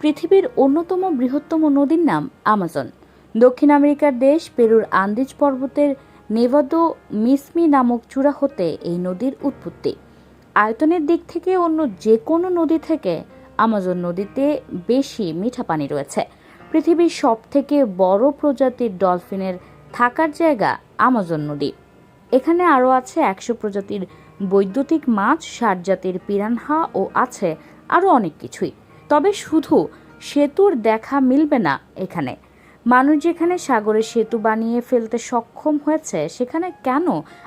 পৃথিবীর অন্যতম বৃহত্তম নদীর নাম আমাজন। দক্ষিণ আমেরিকার দেশ পেরুর আন্দিজ পর্বতের নেভাদো মিসমি নামক চূড়া হতে এই নদীর উৎপত্তি। আয়তনের দিক থেকে অন্য যে কোনো নদী থেকে আমাজন নদীতে বেশি মিঠা পানি রয়েছে। পৃথিবীর সব থেকে বড় প্রজাতির ডলফিনের থাকার জায়গা আমাজন নদী। এখানে আরও আছে একশো প্রজাতির বৈদ্যুতিক মাছ, ষাট জাতির পিরানহা ও আছে আরও অনেক কিছুই। তবে শুধু সেতুর দেখা মিলবে না এখানে। মানুষ যেখানে সাগরে সেতু বানিয়ে ফেলতে সক্ষম হয়েছে, সেখানে কেন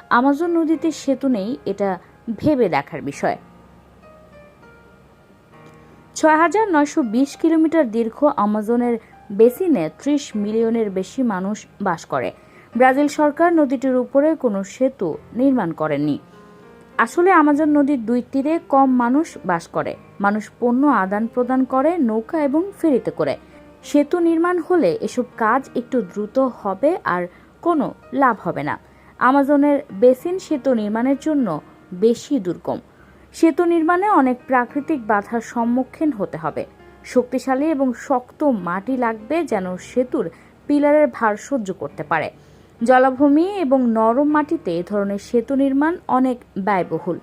আমাজন নদীতে সেতু নেই, এটা ভেবে দেখার বিষয়। ছয় হাজার নয়শো বিশ কিলোমিটার দীর্ঘ আমাজনের বেসিনে ত্রিশ মিলিয়নের বেশি মানুষ বাস করে। ব্রাজিল সরকার নদীটির উপরে কোনো সেতু নির্মাণ করেনি আসলে আমাজন নদীর দুই তীরে কম মানুষ বাস করে। মানুষ পণ্য আদান প্রদান করে, নৌকা এবং ফেরিতে করে। সেতু নির্মাণ হলে এসব কাজ একটু দ্রুত হবে আর কোনো লাভ হবে না। আমাজনের বেসিন সেতু নির্মাণের জন্য বেশি দুর্গম। সেতু নির্মাণে অনেক প্রাকৃতিক বাধার সম্মুখীন হতে হবে। শক্তিশালী এবং শক্ত মাটি লাগবে যেন সেতুর পিলারের ভার সহ্য করতে পারে। জলাভূমি এবং নরম মাটিতে এ ধরনের সেতু নির্মাণ অনেক ব্যয়বহুল।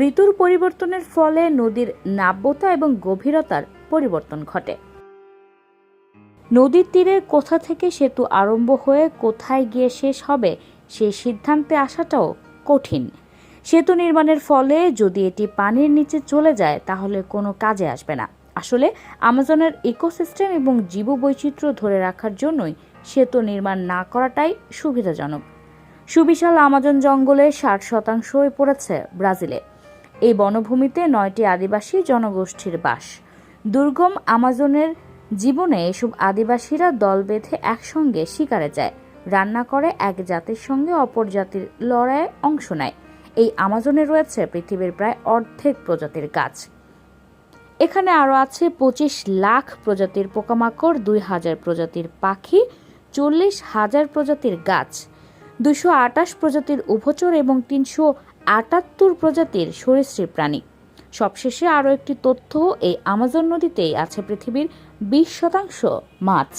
ঋতুর পরিবর্তনের ফলে নদীর নাব্যতা এবং গভীরতার পরিবর্তন ঘটে। নদীর তীরে কোথা থেকে সেতু আরম্ভ হয়ে কোথায় গিয়ে শেষ হবে সেই সিদ্ধান্তে আসাটাও কঠিন। সেতু নির্মাণের ফলে যদি এটি পানির নিচে চলে যায়, তাহলে কোনো কাজে আসবে না। আসলে আমাজনের ইকোসিস্টেম এবং জীববৈচিত্র্য ধরে রাখার জন্যই সেতু নির্মাণ না করাটাই সুবিধাজনক। সুবিশাল আমাজন জঙ্গলে ষাট শতাংশই পড়েছে ব্রাজিলে। এই বনভূমিতে নয়টি আদিবাসী জনগোষ্ঠীর বাস। দুর্গম আমাজনের জীবনে এসব আদিবাসীরা দল বেঁধে একসঙ্গে শিকারে যায়। রান্না করে এক জাতির সঙ্গে অপর জাতির লড়াইয়ে অংশ নেয়। এই আমাজনে রয়েছে পৃথিবীর প্রায় অর্ধেক প্রজাতির গাছ। এখানে আরও আছে পঁচিশ লাখ প্রজাতির পোকামাকড়, দুই হাজার প্রজাতির পাখি, চল্লিশ হাজার প্রজাতির গাছ দুশো আটাশ প্রজাতির উভচর এবং তিনশো আটাত্তর প্রজাতির সরীসৃপ প্রাণী। সবশেষে আরও একটি তথ্য, এই আমাজন নদীতেই আছে পৃথিবীর বিশ শতাংশ মাছ।